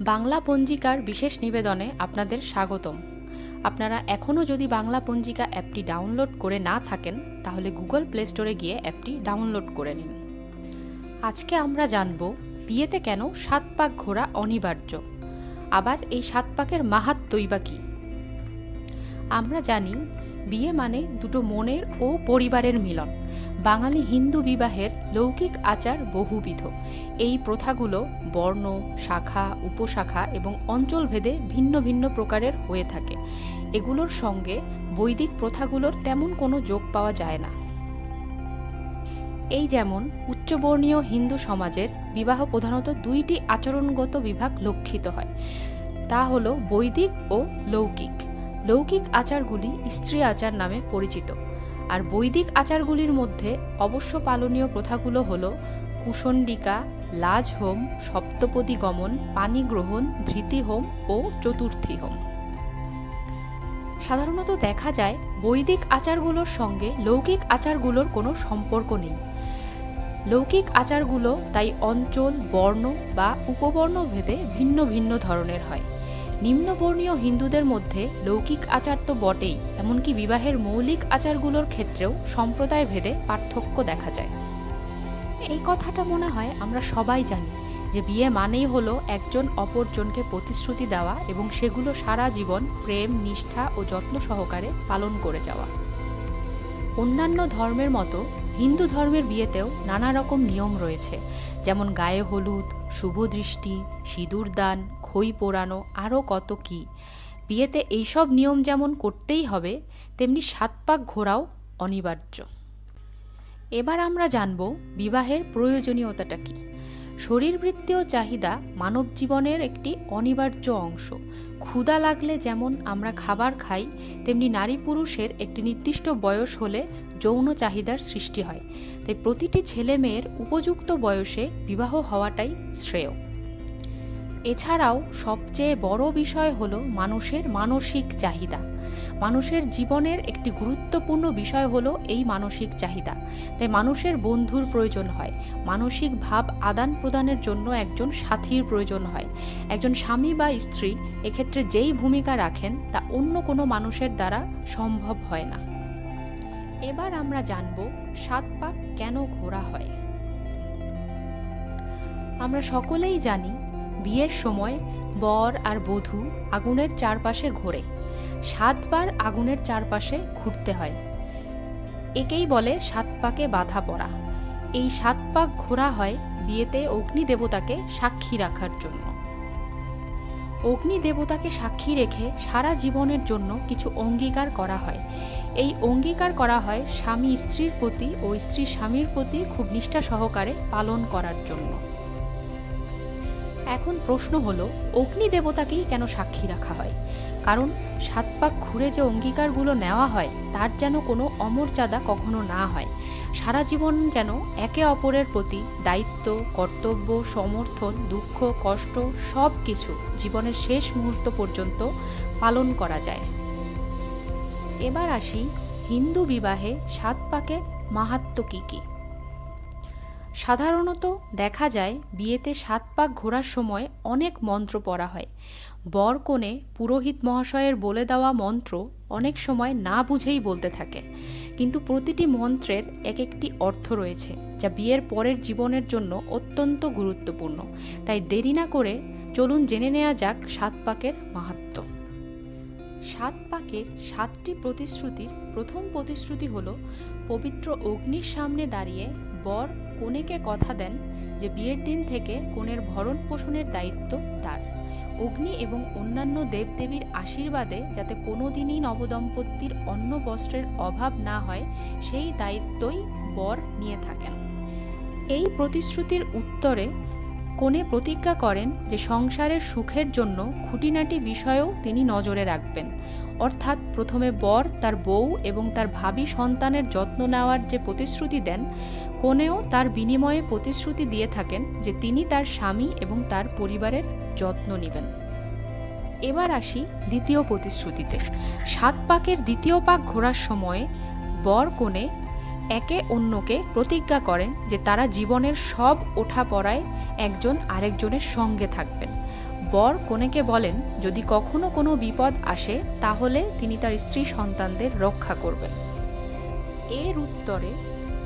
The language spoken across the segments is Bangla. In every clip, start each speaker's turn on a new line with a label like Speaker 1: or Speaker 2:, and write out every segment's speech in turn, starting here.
Speaker 1: বাংলা পঞ্জিকার বিশেষ নিবেদনে আপনাদের স্বাগতম। আপনারা এখনও যদি বাংলা পঞ্জিকা অ্যাপটি ডাউনলোড করে না থাকেন, তাহলে গুগল প্লে স্টোরে গিয়ে অ্যাপটি ডাউনলোড করে নিন। আজকে আমরা জানব, বিয়েতে কেন সাত পাক ঘোরা অনিবার্য? আবার এই সাত পাকের মাহাত্মই বা কী? আমরা জানি, বিয়ে মানে দুটো মনের ও পরিবারের মিলন। বাঙালি হিন্দু বিবাহের লৌকিক আচার বহুবিধ। এই প্রথাগুলো বর্ণ, শাখা, উপশাখা এবং অঞ্চলভেদে ভিন্ন ভিন্ন প্রকারের হয়ে থাকে। এগুলোর সঙ্গে বৈদিক প্রথাগুলোর তেমন কোনো যোগ পাওয়া যায় না। এই যেমন উচ্চবর্ণীয় হিন্দু সমাজের বিবাহ প্রধানত দুইটি আচরণগত বিভাগ লক্ষিত হয়। তা হলো বৈদিক ও লৌকিক। লৌকিক আচারগুলি স্ত্রী আচার নামে পরিচিত। আর বৈদিক আচারগুলির মধ্যে অবশ্য পালনীয় প্রথাগুলো হল কুশণ্ডিকা লাজ হোম সপ্তপদী গমন পানি গ্রহণ ধৃতি হোম ও চতুর্থী হোম সাধারণত দেখা যায় বৈদিক আচারগুলোর সঙ্গে লৌকিক আচারগুলোর কোনো সম্পর্ক নেই। লৌকিক আচারগুলো তাই অঞ্চল, বর্ণ বা উপবর্ণ ভেদে ভিন্ন ভিন্ন ধরনের হয়। নিম্নবর্ণীয় হিন্দুদের মধ্যে লৌকিক আচার তো বটেই, এমনকি বিবাহের মৌলিক আচারগুলোর ক্ষেত্রেও সম্প্রদায় ভেদে পার্থক্য দেখা যায়। এই কথাটা মনে হয় আমরা সবাই জানি যে বিয়ে মানেই হলো একজন অপরজনকে প্রতিশ্রুতি দেওয়া এবং সেগুলো সারা জীবন প্রেম, নিষ্ঠা ও যত্ন সহকারে পালন করে যাওয়া। অন্যান্য ধর্মের মতো হিন্দু ধর্মের বিয়েতেও নানা রকম নিয়ম রয়েছে, যেমন গায়ে হলুদ, শুভ দৃষ্টি, সিঁদুর দান খই পোড়ানো আরও কত কি। বিয়েতে এইসব নিয়ম যেমন করতেই হবে, তেমনি সাত পাক ঘোরাও অনিবার্য। এবার আমরা জানব বিবাহের প্রয়োজনীয়তাটা কী। শরীরবৃত্তীয় চাহিদা মানব জীবনের একটি অনিবার্য অংশ। ক্ষুধা লাগলে যেমন আমরা খাবার খাই, তেমনি নারী পুরুষের একটি নির্দিষ্ট বয়স হলে যৌন চাহিদার সৃষ্টি হয়। তাই প্রতিটি ছেলে মেয়ের উপযুক্ত বয়সে বিবাহ হওয়াটাই শ্রেয়। এছাড়াও সবচেয়ে বড় বিষয় হল মানুষের মানসিক চাহিদা। মানুষের জীবনের একটি গুরুত্বপূর্ণ বিষয় হলো এই মানসিক চাহিদা। তাই মানুষের বন্ধুর প্রয়োজন হয়। মানসিক ভাব আদান প্রদানের জন্য একজন সাথীর প্রয়োজন হয়। একজন স্বামী বা স্ত্রী এক্ষেত্রে যেই ভূমিকা রাখেন তা অন্য কোনো মানুষের দ্বারা সম্ভব হয় না। এবার আমরা জানব সাত পাক কেন ঘোরা হয়। আমরা সকলেই জানি বিয়ের সময় বর আর বধূ আগুনের চারপাশে ঘোরে। সাতবার আগুনের চারপাশে ঘুরতে হয়। একেই বলে সাত পাকে বাধা পড়া। এই সাত পাক ঘোরা হয় বিয়েতে অগ্নি দেবতাকে সাক্ষী রাখার জন্য। অগ্নি দেবতাকে সাক্ষী রেখে সারা জীবনের জন্য কিছু অঙ্গীকার করা হয়। এই অঙ্গীকার করা হয় স্বামী স্ত্রীর প্রতি ও স্ত্রী স্বামীর প্রতি খুব নিষ্ঠা সহকারে পালন করার জন্য। এখন প্রশ্ন হলো, অগ্নি দেবতাকেই কেন সাক্ষী রাখা হয়? কারণ সাত পাক ঘুরে যে অঙ্গীকারগুলো নেওয়া হয়, তার যেন কোনো অমর্যাদা কখনো না হয়। সারা জীবন যেন একে অপরের প্রতি দায়িত্ব, কর্তব্য, সমর্থন, দুঃখ, কষ্ট সব কিছু জীবনের শেষ মুহূর্ত পর্যন্ত পালন করা যায়। এবার আসি হিন্দু বিবাহে সাত পাকের মাহাত্ম কী কী? সাধারণত দেখা যায় বিয়েতে সাত পাক ঘোরার সময় অনেক মন্ত্র পড়া হয়। বর কোণে পুরোহিত মহাশয়ের বলে দেওয়া মন্ত্র অনেক সময় না বুঝেই বলতে থাকে। কিন্তু প্রতিটি মন্ত্রের এক একটি অর্থ রয়েছে, যা বিয়ের পরের জীবনের জন্য অত্যন্ত গুরুত্বপূর্ণ। তাই দেরি না করে চলুন জেনে নেওয়া যাক সাত পাকের মাহাত্ম সাত পাকের সাতটি প্রতিশ্রুতির প্রথম প্রতিশ্রুতি হল, পবিত্র অগ্নির সামনে দাঁড়িয়ে বর কনেকে কথা দেন যে বিয়ের দিন থেকে কনের ভরণ পোষণের দায়িত্ব তার। অগ্নি এবং অন্যান্য দেবদেবীর আশীর্বাদে যাতে কোনো দিনই নবদম্পতির অন্ন বস্ত্রের অভাব না হয়, সেই দায়িত্বই বর নিয়ে থাকেন। এই প্রতিশ্রুতির উত্তরে কোণে প্রতিজ্ঞা করেন যে সংসারের সুখের জন্য খুঁটিনাটি বিষয়েও তিনি নজরে রাখবেন। অর্থাৎ প্রথমে বর, তার বউ এবং তার ভাবি সন্তানের যত্ন নেওয়ার যে প্রতিশ্রুতি দেন, কোনেও তার বিনিময়ে প্রতিশ্রুতি দিয়ে থাকেন যে তিনি তার স্বামী এবং তার পরিবারের যত্ন নেবেন। এবার আসি দ্বিতীয় প্রতিশ্রুতিতে। সাত পাকের দ্বিতীয় পাক ঘোরার সময় বর কোণে একে অন্যকে প্রতিজ্ঞা করেন যে তারা জীবনের সব ওঠা পড়ায় একজন আরেকজনের সঙ্গে থাকবেন। বর কনেকে বলেন, যদি কখনো কোনো বিপদ আসে, তাহলে তিনি তার স্ত্রী সন্তানদের রক্ষা করবেন। এর উত্তরে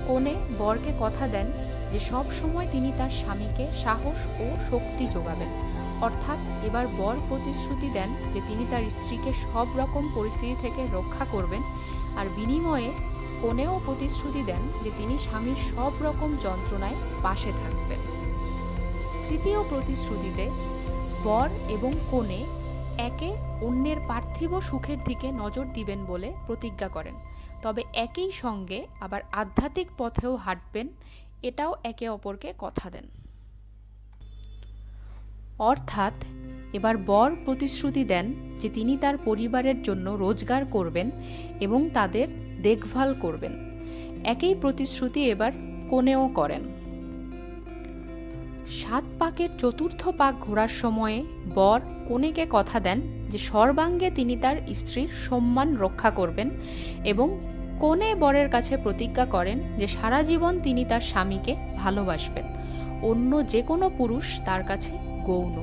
Speaker 1: কনে বরকে কথা দেন যে সব সময় তিনি তার স্বামীকে সাহস ও শক্তি যোগাবেন। অর্থাৎ এবার বর প্রতিশ্রুতি দেন যে তিনি তার স্ত্রীকে সব রকম পরিস্থিতি থেকে রক্ষা করবেন আর বিনিময়ে কনেও প্রতিশ্রুতি দেন যে তিনি স্বামীর সব রকম যন্ত্রণায় পাশে থাকবেন। তৃতীয় প্রতিশ্রুতিতে বর এবং কনে একে অন্যের পার্থিব সুখের দিকে নজর দিবেন বলে প্রতিজ্ঞা করেন। তবে একই সঙ্গে আবার আধ্যাত্মিক পথেও হাঁটবেন, এটাও একে অপরকে কথা দেন। অর্থাৎ এবার বর প্রতিশ্রুতি দেন যে তিনি তার পরিবারের জন্য রোজগার করবেন এবং তাদের দেখভাল করবেন। একই প্রতিশ্রুতি এবার কোনেও করেন। সাত পাকের চতুর্থ পাক ঘোরার সময়ে বর কনেকে কথা দেন যে সর্বাঙ্গে তিনি তার স্ত্রীর সম্মান রক্ষা করবেন এবং কনে বরের কাছে প্রতিজ্ঞা করেন যে সারা জীবন তিনি তার স্বামীকে ভালোবাসবেন, অন্য যে কোনো পুরুষ তার কাছে গৌণ।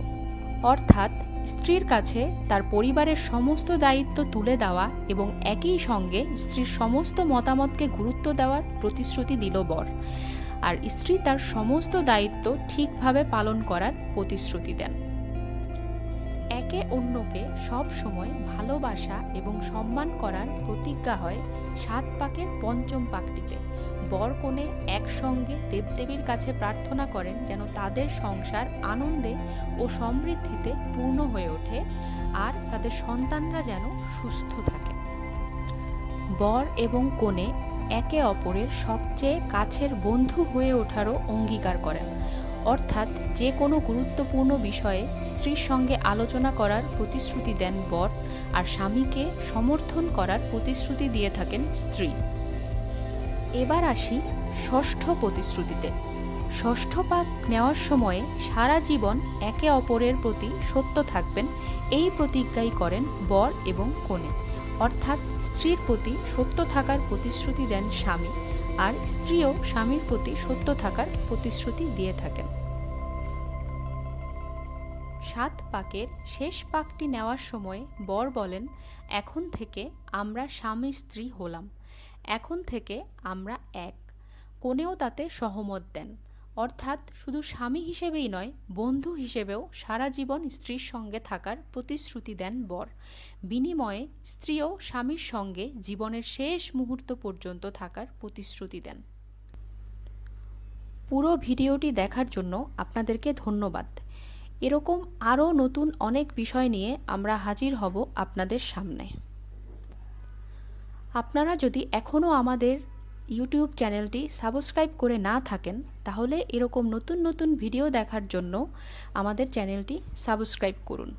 Speaker 1: অর্থাৎ স্ত্রীর কাছে তার পরিবারের সমস্ত দায়িত্ব তুলে দেওয়া এবং একই সঙ্গে স্ত্রীর সমস্ত মতামতকে গুরুত্ব দেওয়ার প্রতিশ্রুতি দিল বর। আর স্ত্রী তার সমস্ত দায়িত্ব ঠিকভাবে পালন করার প্রতিশ্রুতি দেন। একে অন্যকে সব সময় ভালোবাসা এবং সম্মান করার প্রতিজ্ঞা হয় সাত পাকের পঞ্চম পাকটিতে। বর কনে একসঙ্গে দেবদেবীর কাছে প্রার্থনা করেন যেন তাদের সংসার আনন্দে ও সমৃদ্ধিতে পূর্ণ হয়ে ওঠে আর তাদের সন্তানরা যেন সুস্থ থাকে। বর এবং কনে একে অপরের সবচেয়ে কাছের বন্ধু হয়ে ওঠারও অঙ্গীকার করেন। অর্থাৎ যে কোনো গুরুত্বপূর্ণ বিষয়ে স্ত্রীর সঙ্গে আলোচনা করার প্রতিশ্রুতি দেন বর আর স্বামীকে সমর্থন করার প্রতিশ্রুতি দিয়ে থাকেন স্ত্রী। এবার আসি ষষ্ঠ প্রতিশ্রুতিতে। ষষ্ঠ পাক নেওয়ার সময়ে সারা জীবন একে অপরের প্রতি সত্য থাকবেন, এই প্রতিজ্ঞাই করেন বর এবং কনে। অর্থাৎ স্ত্রীর প্রতি সত্য থাকার প্রতিশ্রুতি দেন স্বামী, আর স্ত্রীও স্বামীর প্রতি সত্য থাকার প্রতিশ্রুতি দিয়ে থাকেন। সাত পাকের শেষ পাকটি নেওয়ার সময় বর বলেন, এখন থেকে আমরা স্বামী স্ত্রী হলাম। এখন থেকে আমরা এক। কোনেও তাতে সহমত দেন। অর্থাৎ শুধু স্বামী হিসেবেই নয়, বন্ধু হিসেবেও সারা জীবন স্ত্রীর সঙ্গে থাকার প্রতিশ্রুতি দেন বর। বিনিময়ে স্ত্রীও স্বামীর সঙ্গে জীবনের শেষ মুহূর্ত পর্যন্ত থাকার প্রতিশ্রুতি দেন। পুরো ভিডিওটি দেখার জন্য আপনাদেরকে ধন্যবাদ। এরকম আরও নতুন অনেক বিষয় নিয়ে আমরা হাজির হব আপনাদের সামনে। আপনারা যদি এখনও আমাদের ইউটিউব চ্যানেলটি সাবস্ক্রাইব করে না থাকেন, তাহলে এরকম নতুন নতুন ভিডিও দেখার জন্য আমাদের চ্যানেলটি সাবস্ক্রাইব করুন।